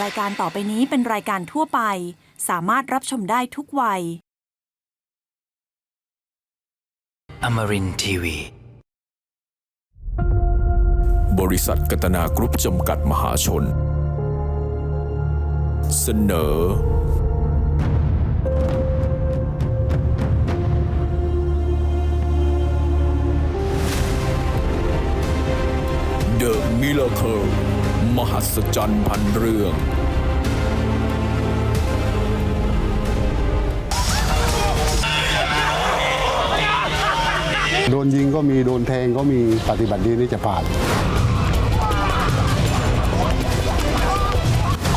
รายการต่อไปนี้เป็นรายการทั่วไป สามารถรับชมได้ทุกวัย Amarin Tiwi. บริษัทกัตนากรุ๊ปจำกัดมหาชน เสนอ The Miracle มหัศจรรย์พันเรื่อง โดนยิงก็มีโดนแทงก็มีปฏิบัติดีนี่จะผ่าน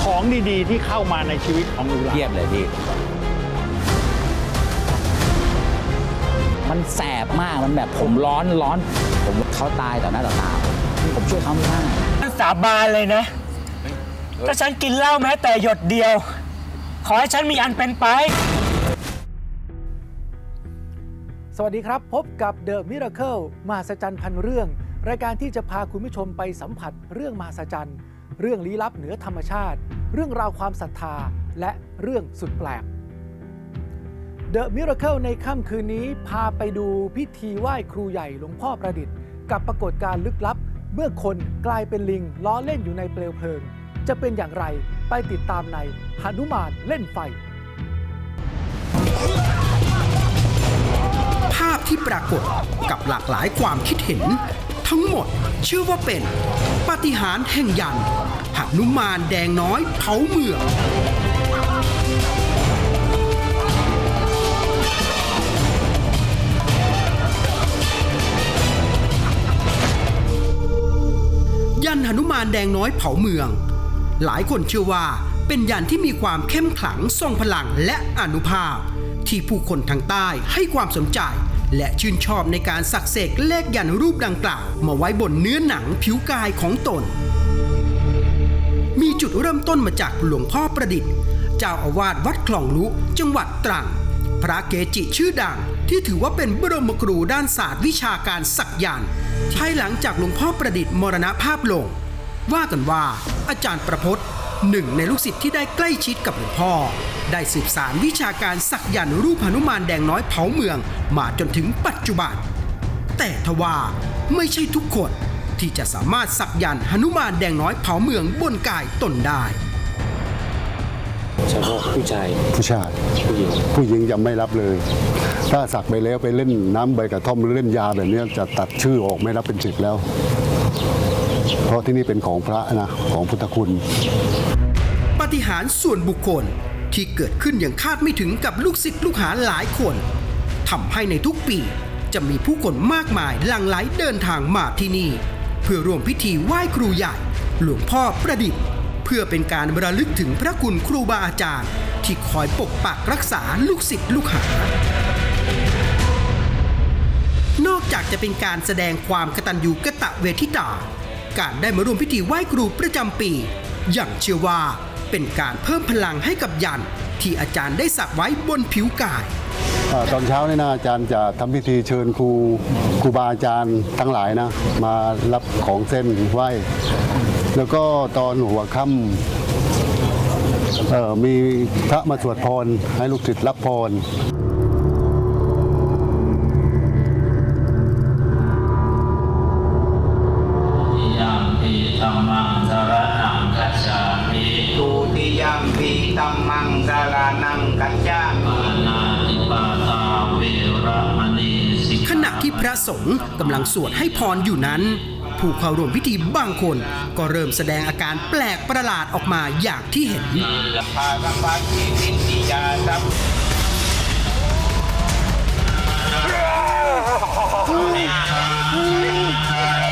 ของดีๆ ที่เข้ามาในชีวิตของลุงหลานเทียบเลยพี่ มันแสบมาก มันแบบผมร้อนร้อน ผมเขาตายต่อหน้าต่อตาผมช่วยเขาไม่ได้ สาบานเลยนะ ถ้าฉันกินเหล้าแม้แต่หยดเดียว ขอให้ฉันมีอันเป็นไป สวัสดีครับ พบกับ The Miracle มหัศจรรย์พันเรื่อง รายการที่จะพาคุณผู้ชมไปสัมผัสเรื่องมหัศจรรย์ เรื่องลี้ลับเหนือธรรมชาติ เรื่องราวความศรัทธา และเรื่องสุดแปลก The Miracle ในค่ำคืนนี้พาไปดูพิธีไหว้ครูใหญ่หลวงพ่อประดิษฐ์ กับปรากฏการณ์ลึกลับ เมื่อคนกลายเป็นลิงล้อเล่นอยู่ในเปลวเพลิง จะเป็นอย่างไรไปติดตามในหนุมานเล่นไฟ ภาพที่ปรากฏกับหลากหลายความคิดเห็น ทั้งหมดเชื่อว่าเป็นปาฏิหาริย์แห่งยันหนุมานแดงน้อยเผาเมือง หนุมานแดงน้อยเผาเมือง หลายคนเชื่อว่าเป็นยันที่มีความเข้มขลังทรงพลังและอนุภาพ ที่ผู้คนทางใต้ให้ความสนใจ และชื่นชอบในการสักเสกเลขยันรูปดังกล่าว มาไว้บนเนื้อหนังผิวกายของตน มีจุดเริ่มต้นมาจากหลวงพ่อประดิษฐ์ เจ้าอาวาสวัดคลองลุจังหวัดตรัง พระเกจิชื่อดังที่ถือว่าเป็นบรมครูด้านศาสตร์วิชาการสักยันต์ภายหลังจากหลวงพ่อประดิษฐ์มรณภาพลง ว่ากันว่าอาจารย์ประพจน์หนึ่งในลูกศิษย์ที่ได้ใกล้ชิดกับหลวงพ่อ ได้สืบสารวิชาการสักยันต์รูปหนุมานแดงน้อยเผาเมืองมาจนถึงปัจจุบัน แต่ทว่าไม่ใช่ทุกคนที่จะสามารถสักยันต์หนุมานแดงน้อยเผาเมืองบนกายตนได้ เฉพาะผู้ชายผู้ชาย ผู้หญิงผู้หญิงจะไม่รับเลย ถ้าสักไปแล้วไปเล่นน้ำใบกระท่อมหรือเล่นยาแบบเนี้ยจะตัดชื่อออกไม่รับเป็นสิทธิ์แล้ว เพราะที่นี่เป็นของพระนะของพุทธคุณปาฏิหาริย์ส่วนบุคคลที่เกิดขึ้นอย่างคาดไม่ถึงกับลูกศิษย์ลูกหาหลายคนทำให้ในทุกปีจะมีผู้คนมากมายหลั่งไหลเดินทางมาที่นี่ เพื่อร่วมพิธีไหว้ครูใหญ่ หลวงพ่อประดิษฐ์เพื่อเป็นการระลึกถึงพระคุณครูบาอาจารย์ ที่คอยปกปักรักษาลูกศิษย์ลูกหา นอกจากจะเป็นการแสดงความกตัญญูกะตะเวทิตา การได้มาร่วมพิธีไหว้ครูประจำปี อย่างเชื่อว่าเป็นการเพิ่มพลังให้กับยันที่อาจารย์ได้สักไว้บนผิวกายอตอนเช้านี่นะอาจารย์จะทำพิธีเชิญครูครูบาอาจารย์ทั้งหลายนะ มารับของเส้นไหว้ แล้วก็ตอนหัวค่ำมีพระมาสวดพร ให้ลูกศิษย์รับพรขณะที่พระสงฆ์กำลังสวดให้พรอยู่นั้น ผู้เข้าร่วมพิธีบางคน ก็เริ่มแสดงอาการแปลกประหลาดออกมาอย่างที่เห็นภ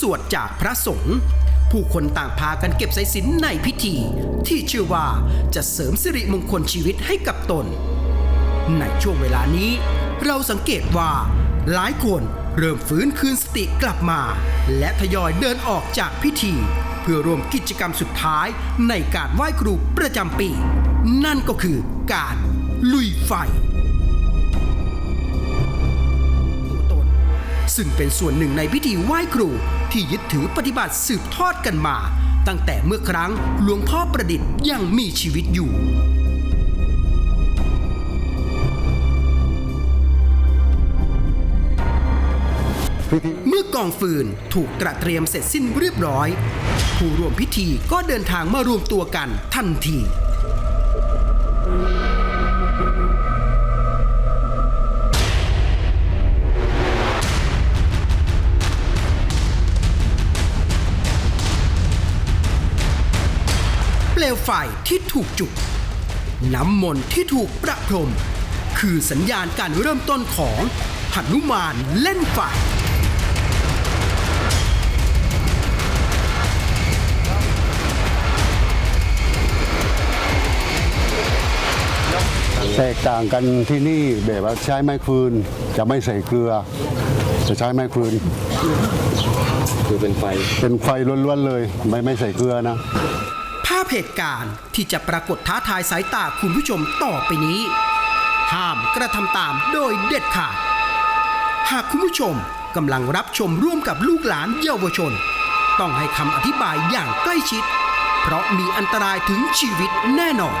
สวดจากพระสงฆ์ผู้คนต่างพากันเก็บสายสิญจนในพิธี ที่เชื่อว่าจะเสริมสิริมงคลชีวิตให้กับตน ในช่วงเวลานี้ เราสังเกตว่า หลายคนเริ่มฟื้นคืนสติกลับมา และทยอยเดินออกจากพิธี เพื่อร่วมกิจกรรมสุดท้ายในการไหว้ครูประจำปี นั่นก็คือการลุยไฟ ซึ่งเป็นส่วนหนึ่งในพิธีไหว้ครู ที่ยึดถือปฏิบัติสืบทอดกันมา ตั้งแต่เมื่อครั้งหลวงพ่อประดิษฐ์ยังมีชีวิตอยู่เมื่อกองฟืนถูกตระเตรียมเสร็จสิ้นเรียบร้อย ผู้ร่วมพิธีก็เดินทางมารวมตัวกันทันที เปลวไฟที่ถูกจุด น้ำมนต์ที่ถูกประพรม คือสัญญาณการเริ่มต้นของหนุมานเล่นไฟแตกต่างกันที่นี่แบบว่าใช้ไม้ฟืนจะไม่ใส่เกลือ จะใช้ไม้ฟืนคือเป็นไฟเป็นไฟล้วนๆเลย ไม่ไม่ใส่เกลือนะภาพ เหตุการณ์ที่จะปรากฏท้าทายสายตาคุณผู้ชมต่อไปนี้ ห้ามกระทำตามโดยเด็ดขาด หากคุณผู้ชมกำลังรับชมร่วมกับลูกหลานเยาวชน ต้องให้คำอธิบายอย่างใกล้ชิด เพราะมีอันตรายถึงชีวิตแน่นอน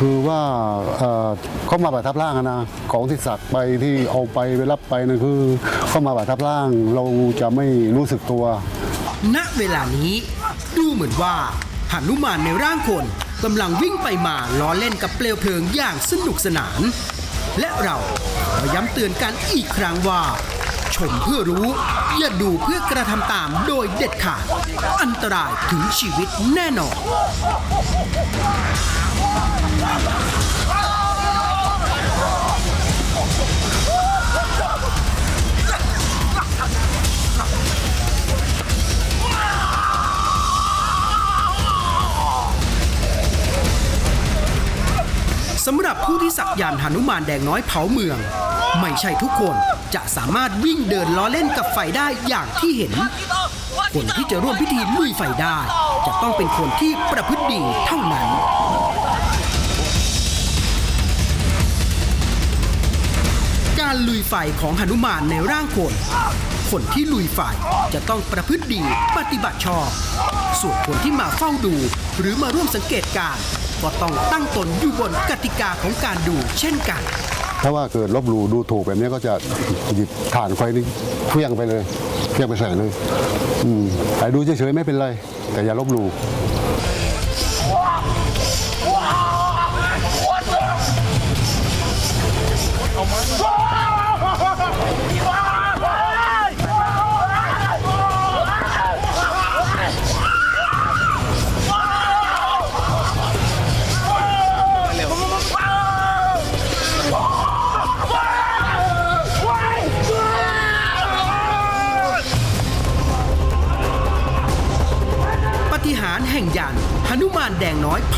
คือว่าเอ่อเขามาประทับร่างอะนะของที่สักไปที่เอาไปไปรับไปนั่นคือเขามาประทับร่างเราจะไม่รู้สึกตัว ณเวลานี้ดูเหมือนว่าหนุมานในร่างคนกำลังวิ่งไปมาล้อเล่นกับเปลวเพลิงอย่างสนุกสนาน และเราขอย้ำเตือนกันอีกครั้งว่า ชมเพื่อรู้ อย่าดูเพื่อกระทำตามโดยเด็ดขาด อันตรายถึงชีวิตแน่นอน สำหรับผู้ที่สักยันหนุมานแดงน้อยเผาเมือง ไม่ใช่ทุกคน จะสามารถวิ่งเดินล้อเล่นกับไฟได้อย่างที่เห็น คนที่จะร่วมพิธีลุยไฟได้ จะต้องเป็นคนที่ประพฤติดีเท่านั้นการลุยไฟของหนุมานในร่างคน คนที่ลุยไฟจะต้องประพฤติดีปฏิบัติชอบ ส่วนคนที่มาเฝ้าดู หรือมาร่วมสังเกตการ ก็ต้องตั้งตนอยู่บนกติกาของการดูเช่นกัน ถ้าว่าเกิดลบหลู่ดูถูกแบบนี้ก็จะหยิบถ่านไฟนี่เพี้ยงไปเลยเพี้ยงไปใส่เลยอืมแต่ดูเฉยๆไม่เป็นไร แต่อย่าลบหลู่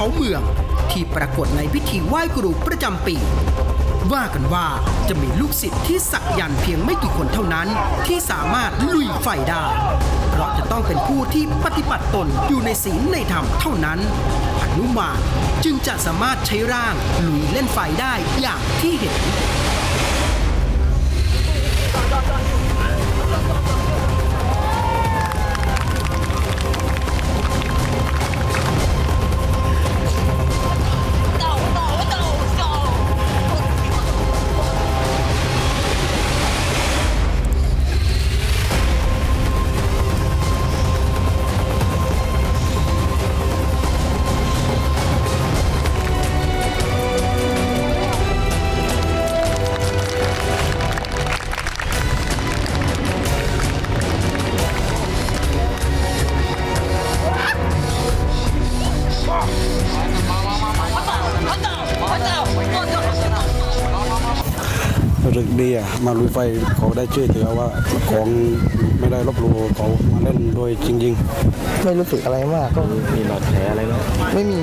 เผาเมือง ที่ปรากฏในพิธีไหว้ครูประจำปี ว่ากันว่าจะมีลูกศิษย์ที่สักยันเพียงไม่กี่คนเท่านั้น ที่สามารถลุยไฟได้ เพราะจะต้องเป็นผู้ที่ปฏิบัติตนอยู่ในศีลในธรรมเท่านั้นหนุมานจึงจะสามารถใช้ร่างลุยเล่นไฟได้อย่างที่เห็น รู้สึกดีอะมาลุยไฟเขาได้ช่วยเหลือว่าของไม่ได้ลบหลู่เขามาเล่นโดยจริง ๆ ไม่รู้สึกอะไรมากก็มีบาดแผลอะไรไหมไม่มี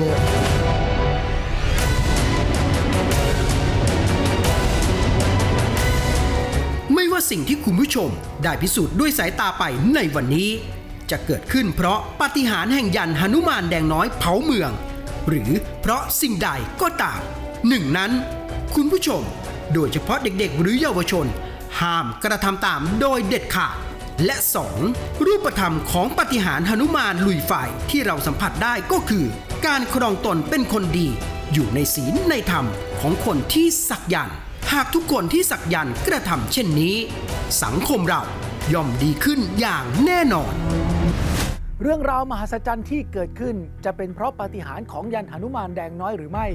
ไม่ว่าสิ่งที่คุณผู้ชมได้พิสูจน์ด้วยสายตาไปในวันนี้ จะเกิดขึ้นเพราะปาฏิหาริย์แห่งยันหนุมานแดงน้อยเผาเมือง หรือเพราะสิ่งใดก็ตามหนึ่งนั้น คุณผู้ชม โดยเฉพาะเด็กๆ หรือเยาวชน ห้ามกระทำตามโดยเด็ดขาด และ 2. รูปธรรมของปฏิหารหนุมานลุยไฟที่เราสัมผัสได้ก็คือ การครองตนเป็นคนดี อยู่ในศีลในธรรมของคนที่สักยันหากทุกคนที่สักยันกระทำเช่นนี้ สังคมเราย่อมดีขึ้นอย่างแน่นอน เรื่องราวมหัศจรรย์ที่เกิดขึ้นจะเป็นเพราะปาฏิหาริย์ของยันหนุมานแดงน้อยหรือไม่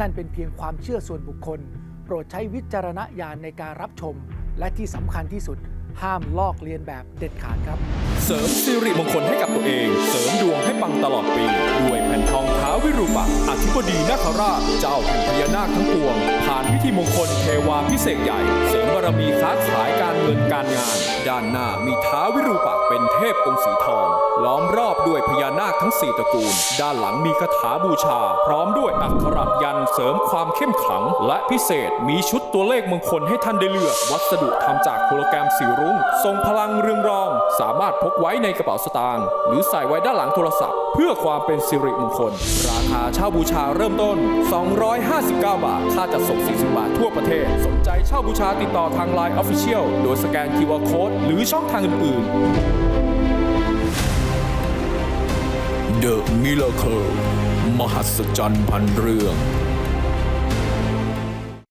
นั่นเป็นเพียงความเชื่อส่วนบุคคล โปรดใช้วิจารณญาณในการรับชม และที่สำคัญที่สุด ห้ามลอกเลียนแบบเด็ดขาดครับ เสริมสิริมงคลให้กับตัวเอง เสริมดวงให้ปังตลอดปี ด้วยแผ่นทองท้าวิรูปักษ์อธิบดีนาคราช เจ้าแห่งพญานาคทั้งปวง ผ่านพิธีมงคลเทวาพิเศษใหญ่ เสริมบารมีค้าขายการเงินการงาน ด้านหน้ามีท้าวิรูปักษ์เป็นเทพองค์สีทอง ล้อมรอบด้วยพญานาคทั้ง4ตระกูล ด้านหลังมีคาถาบูชา พร้อมด้วยอักขระยันเสริมความเข้มขลัง และพิเศษมีชุดตัวเลขมงคลให้ท่านได้เลือก วัสดุทำจากโฮโลแกรมสีรุ้งทรงพลังเรืองรอง สามารถพกไว้ในกระเป๋าสตางค์หรือใส่ไว้ด้านหลังโทรศัพท์ เพื่อความเป็นสิริมงคล ราคาเช่าบูชาเริ่มต้น 259 บาท ค่าจัดส่ง 40 บาททั่วประเทศ สนใจเช่าบูชาติดต่อทาง Line Official โดยสแกน QR Code หรือช่องทางอื่นๆ The Miracle มหัศจรรย์พันเรื่อง